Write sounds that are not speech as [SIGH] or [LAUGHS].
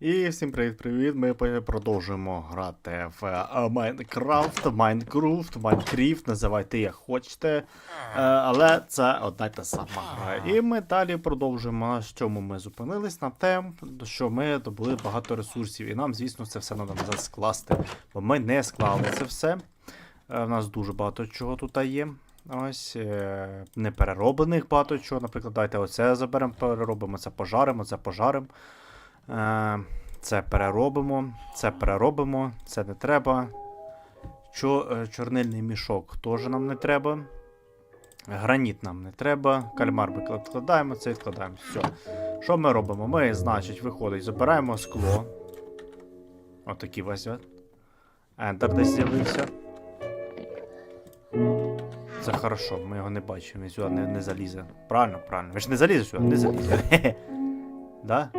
І всім привіт-привіт! Ми продовжуємо грати в е, Майнкрафт, Майнкрафт, Майнкрафт, називайте як хочете. Е, Але це одна й та сама гра. І ми далі продовжуємо, на чому ми зупинились, на те, що ми добули багато ресурсів. І нам, звісно, це все треба назад скласти. Бо ми не склали це все. Е, У нас дуже багато чого тут є. Ось е, неперероблених багато чого. Наприклад, давайте оце заберемо, переробимо, це пожаримо, це пожаримо. Е, це переробимо, це переробимо, це не треба. Е, чорнильний мішок теж нам не треба. Граніт нам не треба. Кальмар ми відкладаємо, це відкладаємо. Все. Що ми робимо? Ми, значить, виходить, забираємо скло. Отакий весь. от. Ентер десь з'явився. Це хорошо, ми його не бачимо, він сюди не, не залізе. Правильно, правильно. Ви ж не залізе сюди, не залізе. [LAUGHS] Да?